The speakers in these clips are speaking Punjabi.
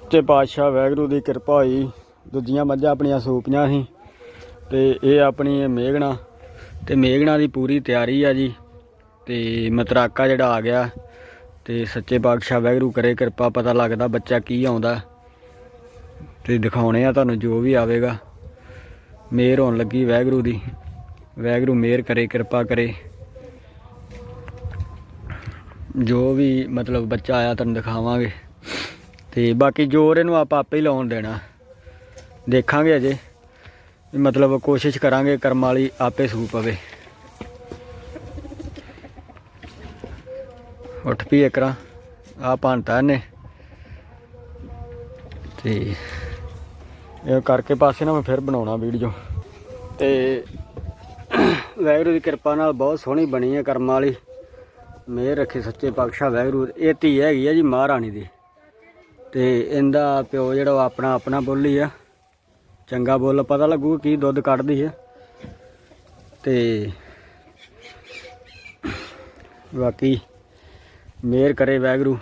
ਸੱਚੇ ਪਾਤਸ਼ਾਹ ਵੈਗਰੂ ਦੀ ਕਿਰਪਾ ਹੋਈ। ਦੂਜੀਆਂ ਮੱਝਾਂ ਆਪਣੀਆਂ ਸੂਪੀਆਂ ਸੀ ਤੇ ਇਹ ਆਪਣੀ ਇਹ ਮੇਘਣਾ। ਤੇ ਮੇਘਣਾ ਦੀ ਪੂਰੀ ਤਿਆਰੀ ਆ ਜੀ। ਤੇ ਮਤਰਾਕਾ ਜਿਹੜਾ ਆ ਗਿਆ ਤੇ ਸੱਚੇ ਪਾਤਸ਼ਾਹ ਵੈਗਰੂ ਕਰੇ ਕਿਰਪਾ, ਪਤਾ ਲੱਗਦਾ ਬੱਚਾ ਕੀ ਆਉਂਦਾ। ਤੇ ਦਿਖਾਉਣੇ ਆ ਤੁਹਾਨੂੰ ਜੋ ਵੀ ਆਵੇਗਾ। ਮੇਰ ਹੋਣ ਲੱਗੀ ਵੈਗਰੂ ਦੀ। ਵੈਗਰੂ ਮੇਰ ਕਰੇ, ਕਿਰਪਾ ਕਰੇ। ਜੋ ਵੀ ਮਤਲਬ ਬੱਚਾ ਆਇਆ ਤੁਹਾਨੂੰ ਦਿਖਾਵਾਂਗੇ। ਤੇ ਬਾਕੀ ਜੋਰ ਇਹਨੂੰ ਆਪਾਂ ਆਪੇ ਹੀ ਲਾਉਣ ਦੇਣਾ। ਦੇਖਾਂਗੇ ਅਜੇ। ਮਤਲਬ ਕੋਸ਼ਿਸ਼ ਕਰਾਂਗੇ ਕਰਮ ਵਾਲੀ ਆਪੇ ਸੂ ਪਵੇ। ਉੱਠ ਪਈ ਇਕਰਾ ਆ ਭਾਂਤਾ ਇਹਨੇ। ਤੇ ਇਹ ਕਰਕੇ ਪਾਸੇ ਨਾ ਮੈਂ ਫਿਰ ਬਣਾਉਣਾ ਵੀਡੀਓ। ਤੇ ਵੈਗਰੂ ਦੀ ਕਿਰਪਾ ਨਾਲ ਬਹੁਤ ਸੋਹਣੀ ਬਣੀ ਹੈ ਕਰਮ ਵਾਲੀ। ਮੇਰ ਰੱਖੇ ਸੱਚੇ ਪਾਤਸ਼ਾਹ ਵੈਗਰੂ ਇਹ ਧੀ ਹੈਗੀ ਆ ਜੀ ਮਹਾਰਾਣੀ ਦੀ। ਤੇ ਇਹਦਾ ਪਿਓ ਜਿਹੜਾ ਉਹ ਆਪਣਾ ਆਪਣਾ ਬੋਲੀ ਆ। ਚੰਗਾ ਬੋਲ ਪਤਾ ਲੱਗੂ ਕੀ ਦੁੱਧ ਕੱਢਦੀ ਹੈ ਤੇ ਬਾਕੀ ਮੇਰ ਕਰੇ ਵੈਗਰੂ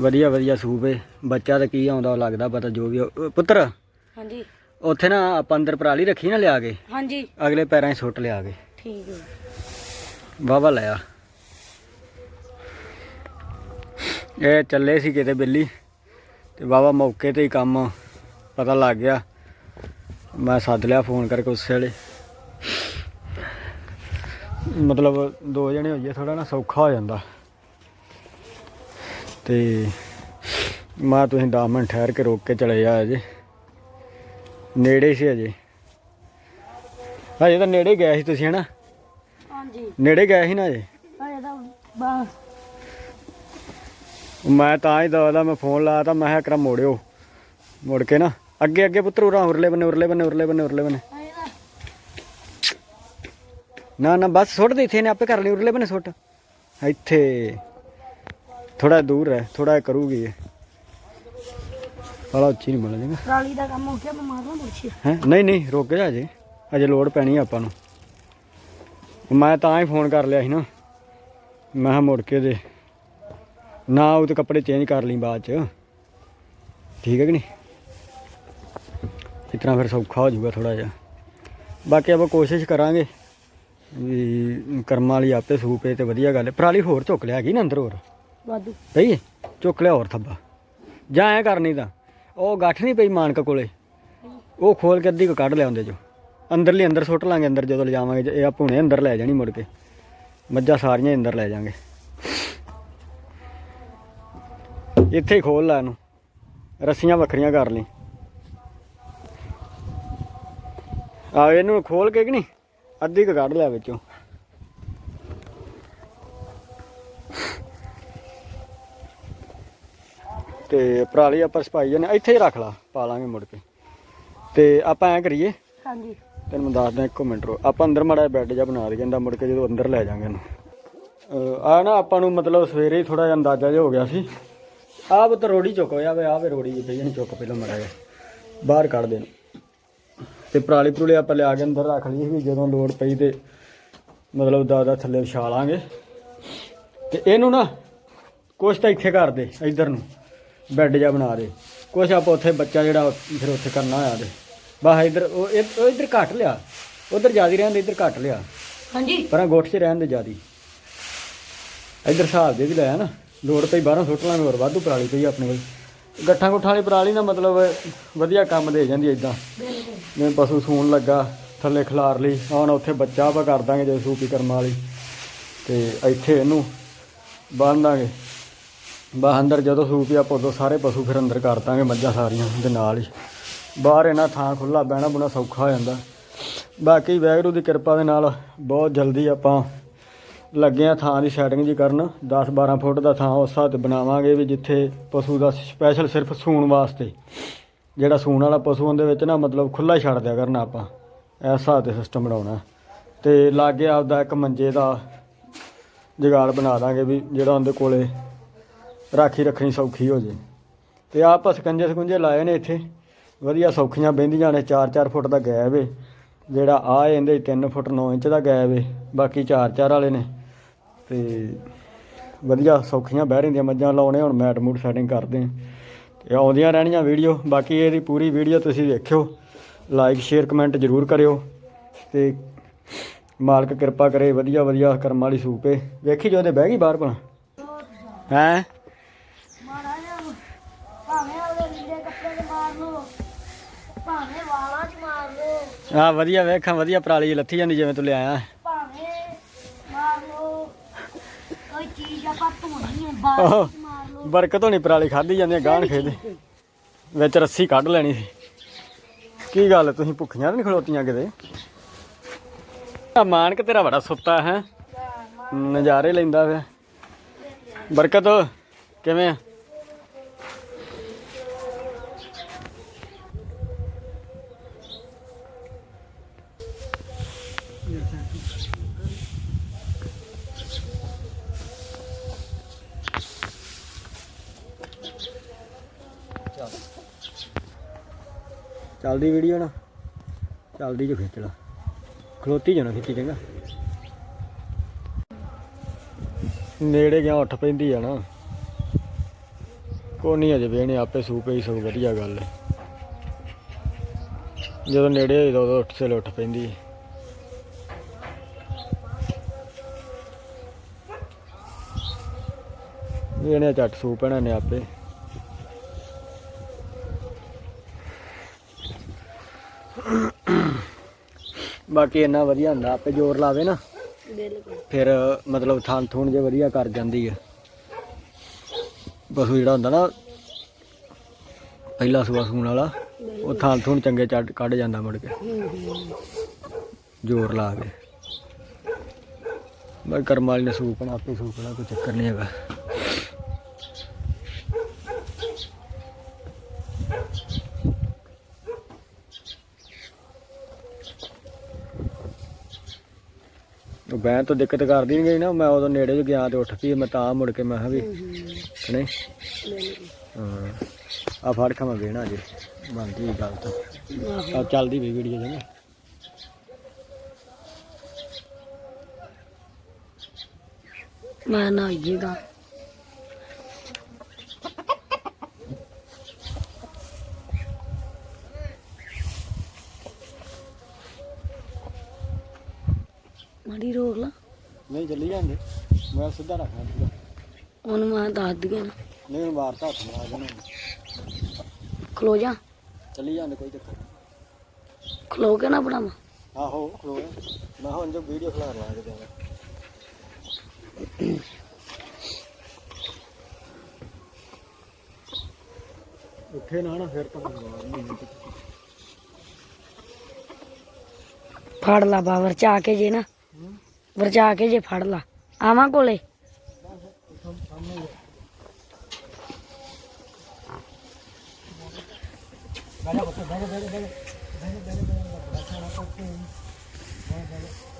ਵਧੀਆ ਵਧੀਆ ਸੂਪੇ ਬੱਚਾ ਤਾਂ ਕੀ ਆਉਂਦਾ ਲੱਗਦਾ ਪਤਾ ਜੋ ਵੀ ਪੁੱਤਰ ਹਾਂਜੀ। ਉੱਥੇ ਨਾ ਆਪਾਂ ਅੰਦਰ ਪਰਾਲੀ ਰੱਖੀ ਨਾ ਲਿਆ ਕੇ ਹਾਂਜੀ। ਅਗਲੇ ਪੈਰਾਂ 'ਚ ਸੁੱਟ ਲਿਆ ਕੇ। ਠੀਕ ਹੈ ਵਾਵਾ ਲਿਆ ਇਹ ਚੱਲੇ ਸੀ ਕਿਤੇ ਬਿੱਲੀ ਤੇ ਵਾਵਾ ਮੌਕੇ ਤੇ ਹੀ ਕੰਮ ਪਤਾ ਲੱਗ ਗਿਆ। ਮੈਂ ਸੱਦ ਲਿਆ ਫੋਨ ਕਰਕੇ ਉਸੇ ਵੇਲੇ। ਮਤਲਬ ਦੋ ਜਣੇ ਹੋਈਏ ਥੋੜਾ ਨਾ ਸੌਖਾ ਹੋ ਜਾਂਦਾ। ਤੇ ਮੈਂ ਤੁਸੀਂ 10 ਮਿੰਟ ਠਹਿਰ ਕੇ ਰੋਕ ਕੇ ਚਲੇ ਜਾ ਅਜੇ। ਨੇੜੇ ਸੀ ਅਜੇ। ਹਜੇ ਤਾਂ ਨੇੜੇ ਗਏ ਸੀ ਤੁਸੀਂ ਹਨਾ? ਹਾਂਜੀ। ਨੇੜੇ ਗਏ ਸੀ ਨਾ ਅਜੇ? ਅਰੇ ਦਾ ਬਸ। ਮੈਂ ਤਾਂ ਹੀ ਦਵਾਦਾ ਮੈਂ ਫੋਨ ਲਾਇਆ ਤਾਂ ਮੈਂ ਕਿਹਾ ਕਰਾ ਮੋੜਿਓ। ਮੁੜ ਕੇ ਨਾ ਅੱਗੇ ਅੱਗੇ ਪੁੱਤਰ ਉਰਾਂ ਉਰਲੇ ਬੰਨੇ ਉਰਲੇ ਬੰਨੇ ਉਰਲੇ ਬੰਨੇ ਉਰਲੇ ਬੰਨੇ। ਨਾ। ਨਾ ਬਸ ਸੁੱਟ ਦੇ ਇੱਥੇ ਨੇ ਆਪੇ ਕਰ ਲਈ ਉਰਲੇ ਬੰਨੇ ਸੁੱਟ। ਇੱਥੇ। ਥੋੜਾ ਦੂਰ ਹੈ ਥੋੜਾ ਕਰੂਗੀ ਇਹ। ਸਾਲਾ ਉੱਚੀ ਨਹੀਂ ਬੋਲ ਜਾਏਗਾ ਟਰਾਲੀ ਦਾ ਕੰਮ ਹੋ ਗਿਆ ਮੈਂ ਮਾਰਨਾ ਮੁਰਸ਼ੀ। ਹੈ? ਨਹੀਂ ਨਹੀਂ ਰੁਕ ਜਾ ਅਜੇ। ਅਜੇ ਲੋੜ ਪੈਣੀ ਆਪਾਂ ਨੂੰ। ਮੈਂ ਤਾਂ ਹੀ ਫੋਨ ਕਰ ਲਿਆ ਸੀ ਨਾ। ਮੈਂ ਮੁੜ ਕੇ ਦੇ। ਨਾ ਉਹ ਤੇ ਕੱਪੜੇ ਚੇਂਜ ਕਰ ਲਈ ਬਾਅਦ ਚ। ਠੀਕ ਹੈ ਕਿ ਨਹੀਂ? ਇਤਨਾ ਫਿਰ ਸੌਖਾ ਹੋ ਜਾਊਗਾ ਥੋੜਾ ਜਿਹਾ। ਬਾਕੀ ਆਪਾਂ ਕੋਸ਼ਿਸ਼ ਕਰਾਂਗੇ ਵੀ ਕਰਮਾਂ ਵਾਲੀ ਆਪੇ ਸੂਪੇ ਤੇ ਵਧੀਆ ਗੱਲ ਹੈ। ਪਰਾਲੀ ਹੋਰ ਚੁੱਕ ਲਿਆ ਗਈ ਨਾ ਅੰਦਰ ਹੋਰ? ਵਾਧੂ। ਪਈ ਚੁੱਕ ਲਿਆ ਹੋਰ ਥੱਬਾ। ਜਾਂ ਐ ਕਰਨੀ ਤਾਂ। ਉਹ ਗੱਠ ਨਹੀਂ ਪਈ ਮਾਨਕ ਕੋਲੇ। ਉਹ ਖੋਲ ਕੇ ਅੱਧੀ ਕੁ ਕੱਢ ਲਿਆਉਂਦੇ ਜੋ ਅੰਦਰਲੀ ਅੰਦਰ ਸੁੱਟ ਲਾਂਗੇ ਅੰਦਰ ਜਦੋਂ ਲਿਜਾਵਾਂਗੇ। ਇਹ ਹੁਣੇ ਅੰਦਰ ਲੈ ਜਾਣੀ ਮੁੜ ਕੇ। ਮੱਝਾਂ ਸਾਰੀਆਂ ਅੰਦਰ ਲੈ ਜਾਾਂਗੇ। ਇੱਥੇ ਹੀ ਖੋਲ ਲੈ ਇਹਨੂੰ। ਰੱਸੀਆਂ ਵੱਖਰੀਆਂ ਕਰ ਲਈ। ਆ ਇਹਨੂੰ ਖੋਲ ਕੇ ਕਿ ਨਹੀਂ? ਅੱਧੀ ਕੁ ਕੱਢ ਲਿਆ ਵਿੱਚੋਂ। ਤੇ ਪਰਾਲੀ ਆਪਾਂ ਸਪਾਈ ਜਾਂਦੇ ਇੱਥੇ ਹੀ ਰੱਖ ਲਾ ਪਾ ਲਾਂਗੇ ਮੁੜ ਕੇ। ਤੇ ਆਪਾਂ ਐ ਕਰੀਏ। ਹਾਂਜੀ। ਤੈਨੂੰ ਮੈਂ ਦੱਸਦਾ ਇੱਕ ਮਿੰਟ ਰੋ ਆਪਾਂ ਅੰਦਰ ਮਾੜਾ ਬੈੱਡ ਜਿਹਾ ਬਣਾ ਦੇ ਕਹਿੰਦਾ ਮੁੜ ਕੇ ਜਦੋਂ ਅੰਦਰ ਲੈ ਜਾਾਂਗੇ ਇਹਨੂੰ। ਆ ਨਾ ਆਪਾਂ ਨੂੰ ਮਤਲਬ ਸਵੇਰੇ ਹੀ ਥੋੜਾ ਜਿਹਾ ਅੰਦਾਜ਼ਾ ਜਿਹਾ ਹੋ ਗਿਆ ਸੀ। ਆਹ ਬਤ ਰੋੜੀ ਚੁੱਕ ਹੋਇਆ ਵੇ ਆਹ ਵੇ ਰੋੜੀ ਜਿੱਥੇ ਜਣੀ ਚੁੱਕ ਪਹਿਲਾਂ ਮਾੜਾ ਬਾਹਰ ਕੱਢ ਦੇ ਤੇ ਪਰਾਲੀ ਪਰੂਲੀ ਆਪਾਂ ਲਿਆ ਕੇ ਅੰਦਰ ਰੱਖ ਲਈ ਵੀ ਜਦੋਂ ਲੋੜ ਪਈ ਤੇ ਮਤਲਬ ਦਾਦਾ ਥੱਲੇ ਵਿਛਾ ਲਾਂਗੇ। ਤੇ ਇਹਨੂੰ ਨਾ ਕੁਛ ਤਾਂ ਇੱਥੇ ਕਰ ਦੇ ਇੱਧਰ ਨੂੰ ਬੈੱਡ ਜਿਹਾ ਬਣਾ ਦੇ। ਕੁਛ ਆਪਾਂ ਉੱਥੇ ਬੱਚਾ ਜਿਹੜਾ ਫਿਰ ਉੱਥੇ ਕਰਨਾ ਹੋਇਆ ਤੇ। ਬਸ ਇੱਧਰ ਉਹ ਇੱਧਰ ਘੱਟ ਲਿਆ। ਉਧਰ ਜਿਆਦੀ ਰਹਿੰਦੇ ਇੱਧਰ ਘੱਟ ਲਿਆ। ਹਾਂਜੀ। ਪਰਾਂ ਗੋਠ 'ਚ ਰਹਿਣ ਦੇ ਜਿਆਦੀ। ਇੱਧਰ ਹਿਸਾਬ ਦੇ ਵੀ ਲਾਇਆ ਨਾ। ਲੋੜ ਪਈ ਬਾਹਰੋਂ ਸੁੱਟ ਲਾਂਗੇ, ਹੋਰ ਵਾਧੂ ਪਰਾਲੀ ਪਈ ਆਪਣੇ ਕੋਲ। ਗੱਠਾਂ ਗੁੱਠਾਂ ਵਾਲੀ ਪਰਾਲੀ ਨਾ ਮਤਲਬ ਵਧੀਆ ਕੰਮ ਦੇ ਜਾਂਦੀ ਇਦਾਂ ਜਿਵੇਂ ਪਸ਼ੂ ਸੂਣ ਲੱਗਾ, ਥੱਲੇ ਖਿਲਾਰ ਲਈ ਹੁਣ ਉੱਥੇ ਬੱਚਾ ਆਪਾਂ ਕਰ ਦਾਂਗੇ ਜੇ ਸੂਪੀ ਕਰਮ ਵਾਲੀ। ਤੇ ਇੱਥੇ ਇਹਨੂੰ ਬੰਨ ਦਾਂਗੇ। ਬਾਹਰ ਅੰਦਰ ਜਦੋਂ ਸੂਪੀ ਆਪਾਂ ਉਦੋਂ ਸਾਰੇ ਪਸ਼ੂ ਫਿਰ ਅੰਦਰ ਕਰ ਦਾਂਗੇ ਮੱਝਾਂ ਸਾਰੀਆਂ ਦੇ ਨਾਲ ਹੀ। ਬਾਹਰ ਇਹਨਾਂ ਥਾਂ ਖੁੱਲਾ ਬਹਿਣਾ ਬੁਣਾ ਸੌਖਾ ਹੋ ਜਾਂਦਾ। ਬਾਕੀ ਵੈਗਰੂ ਦੀ ਕਿਰਪਾ ਦੇ ਨਾਲ ਬਹੁਤ ਜਲਦੀ ਆਪਾਂ ਲੱਗੇ ਆ ਥਾਂ ਦੀ ਸੈਟਿੰਗ ਜੀ ਕਰਨ 10 12 ਫੁੱਟ ਦਾ ਥਾਂ ਉਸ ਹਿਸਾਬ ਤੇ ਬਣਾਵਾਂਗੇ ਵੀ ਜਿੱਥੇ ਪਸ਼ੂ ਦਾ ਸਪੈਸ਼ਲ ਸਿਰਫ ਸੂਣ ਵਾਸਤੇ। ਜਿਹੜਾ ਸੂਣ ਵਾਲਾ ਪਸ਼ੂ ਉਹਦੇ ਵਿੱਚ ਨਾ ਮਤਲਬ ਖੁੱਲਾ ਛੱਡ ਦਿਆ ਕਰਨਾ ਆਪਾਂ, ਇਸ ਹਿਸਾਬ ਤੇ ਸਿਸਟਮ ਬਣਾਉਣਾ। ਤੇ ਲਾਗੇ ਆਪਦਾ ਇੱਕ ਮੰਜੇ ਦਾ ਜਗਾੜ ਬਣਾ ਦਾਂਗੇ ਵੀ ਜਿਹੜਾ ਉਹਦੇ ਕੋਲੇ ਰਾਖੀ ਰੱਖਣੀ ਸੌਖੀ ਹੋ ਜੇ। ਤੇ ਆਪ ਸਕੰਜੇ ਸਕੁੰਜੇ ਲਾਏ ਨੇ ਇੱਥੇ। ਵਧੀਆ ਸੌਖੀਆਂ ਬਹਿੰਦੀਆਂ ਨੇ 4-4 ਫੁੱਟ ਦਾ ਗੈਬ ਏ। ਜਿਹੜਾ ਆ ਇਹਦੇ 3 ਫੁੱਟ 9 ਇੰਚ ਦਾ ਗੈਬ ਏ, ਬਾਕੀ 4-4 ਵਾਲੇ ਨੇ। ਤੇ ਵਧੀਆ ਸੌਖੀਆਂ ਬਹਿ ਰਹਿੰਦੀਆਂ ਮੱਝਾਂ ਲਾਉਣੇ ਹੁਣ ਮੈਟ ਮੂਟ ਸੈਟਿੰਗ ਕਰਦੇ ਆ ਇਹ ਆਉਂਦੀਆਂ ਰਹਿਣੀਆਂ ਵੀਡੀਓ ਬਾਕੀ ਇਹਦੀ ਪੂਰੀ ਵੀਡੀਓ ਤੁਸੀਂ ਵੇਖਿਓ। ਲਾਈਕ ਸ਼ੇਅਰ ਕਮੈਂਟ ਜ਼ਰੂਰ ਕਰਿਓ। ਤੇ ਮਾਲਕ ਕਿਰਪਾ ਕਰੇ ਵਧੀਆ ਵਧੀਆ ਕਰਮ ਵਾਲੀ ਸੂਪ ਵੇਖੀ ਜੋ ਉਹਦੇ ਬਹਿ ਗਈ ਬਾਹਰ ਭਲਾ। ਹੈ? ਮਾਰਾ ਜਾ ਭਾਵੇਂ ਉਹਦੇ ਲੀੜੇ ਕੱਪੜੇ ਤੇ ਮਾਰ ਲੋ ਭਾਵੇਂ ਵਾਲਾਂ 'ਚ ਮਾਰ ਲੋ ਆ ਵਧੀਆ ਵੇਖਾਂ ਵਧੀਆ ਪਰਾਲੀ ਲੱਥੀ ਜਾਂਦੀ ਜਿਵੇਂ ਤੂੰ ਲਿਆਇਆ ਭਾਵੇਂ ਮਾਰ ਲੋ ਕੋਈ ਚੀਜ਼ ਆਪਾਂ ਧੋਣੀ ਹੈ ਬਾਹਰ 'ਚ ਮਾਰ ਲੋ ਬਰਕਤ ਹੋਣੀ ਪਰਾਲੀ ਖਾਦੀ ਜਾਂਦੀ ਗਾਣ ਖੇਦੇ। ਵਿੱਚ ਰੱਸੀ ਕੱਢ ਲੈਣੀ ਸੀ। ਕੀ ਗੱਲ ਤੁਸੀਂ ਭੁੱਖੀਆਂ ਨਹੀਂ ਖਲੋਤੀਆਂ ਕਿਤੇ? ਆ ਮਾਨਕ ਤੇਰਾ ਬੜਾ ਸੁੱਤਾ ਹੈ। ਨਜ਼ਾਰੇ ਲੈਂਦਾ ਵੇ ਬਰਕਤ ਕਿਵੇਂ ਆ? ਚੱਲਦੀ ਵੀਡੀਓ ਨਾ, ਚੱਲਦੀ ਜੋ ਖਿੱਚ ਲਾ ਖਲੋਤੀ ਜਾਣਾ ਖਿੱਚੀ ਚੰਗਾ। ਨੇੜੇ ਗਿਆ, ਉੱਠ ਪੈਂਦੀ ਆ ਨਾ। ਕੋਈ ਨਹੀਂ ਅਜੇ ਵੇਣੇ ਆਪੇ ਸੂਪੇ ਹੀ ਸਭ ਵਧੀਆ ਗੱਲ ਹੈ ਜਦੋਂ ਨੇੜੇ ਹੋਈ, ਉਦੋਂ ਉੱਠ ਸੇ ਉੱਠ ਪੈਂਦੀ ਹੈ ਵੇਣੇ ਝੱਟ ਸੂਪ ਇਹਨਾਂ ਨੇ ਆਪੇ। ਬਾਕੀ ਇੰਨਾ ਵਧੀਆ ਹੁੰਦਾ ਆਪੇ ਜ਼ੋਰ ਲਾਵੇ ਨਾ। ਬਿਲਕੁਲ। ਫਿਰ ਮਤਲਬ ਥਾਂ ਥੂਣ ਜੇ ਵਧੀਆ ਕਰ ਜਾਂਦੀ ਹੈ ਪਸ਼ੂ ਜਿਹੜਾ ਹੁੰਦਾ ਨਾ ਪਹਿਲਾ ਸੂਆ ਸੂਣ ਵਾਲਾ ਉਹ ਥਾਂ ਥੂਣ ਚੰਗੇ ਚੱਡ ਕੱਢ ਜਾਂਦਾ ਮੁੜ ਕੇ। ਜ਼ੋਰ ਲਾ ਕੇ। ਮੈਂ ਕਰਮ ਵਾਲੀ ਨੇ ਸੂਪਣਾ ਆਪੇ ਸੂਪਣਾ ਕੋਈ ਚੱਕਰ ਨਹੀਂ ਹੈਗਾ। ਬੈਨ ਤੋਂ ਦਿੱਕਤ ਕਰਦੀ ਨਹੀਂ ਗਈ ਨਾ ਮੈਂ ਉਦੋਂ ਨੇੜੇ ਚ ਗਿਆ ਤੇ ਉੱਠ ਪਈ ਮੈਂ ਤਾਂ ਮੁੜ ਕੇ ਮੈਂ ਕਿਹਾ ਵੀ ਨਹੀਂ? ਹਾਂ ਆ ਫੜ ਖਾਵਾਂ ਵੇਣਾ ਜੇ ਇਹ ਗੱਲ ਤਾਂ। ਆ ਚੱਲਦੀ ਵੀ ਵੀਡੀਓ ਜਨਾ ਮੈਂ ਨਾ ਜੀਗਾ ਮਾੜੀ ਰੋਕ ਲਾ ਨਹੀਂ ਚੱਲੀ ਜਾਂਦੇ। ਮੈਂ ਸਿੱਧਾ ਰੱਖਣਾ ਸੀਗਾ। ਉਹਨੂੰ ਮੈਂ ਦੱਸ ਦਈਏ ਨਾ। ਨਹੀਂ ਮਾਰਤਾ ਹੱਥ ਮਾਰ ਦੇਣਾ ਖਲੋ ਜਾ। ਚੱਲੀ ਜਾਂਦੇ ਕੋਈ ਚੱਕਰ ਨਹੀਂ। ਖਲੋ ਕੇ ਨਾ ਬਣਾਵਾ ਆਹੋ ਖਲੋ ਜਾ। ਮੈਂ ਹੁਣ ਜੋ ਵੀਡੀਓ ਖਿਲਾਰ ਲਾ ਕੇ ਦੇਵਾਂ ਉੱਠੇ ਨਾ ਨਾ ਫਿਰ ਤਾਂ ਬਾਹਰ ਨਹੀਂ ਫੜ ਲਾ ਬਾ ਵਰਚਾ ਕੇ ਜੇ ਨਾ। ਵਰਜਾ ਕੇ ਜੇ ਫੜ ਲਾ। ਆਵਾਂ ਕੋਲੇ? ਬੈਠਾ ਬੱਚਾ ਬੈਠਾ ਬੈਠਾ ਬੈਠਾ ਬੈਠਾ ਬੈਠਾ ਬੈਠਾ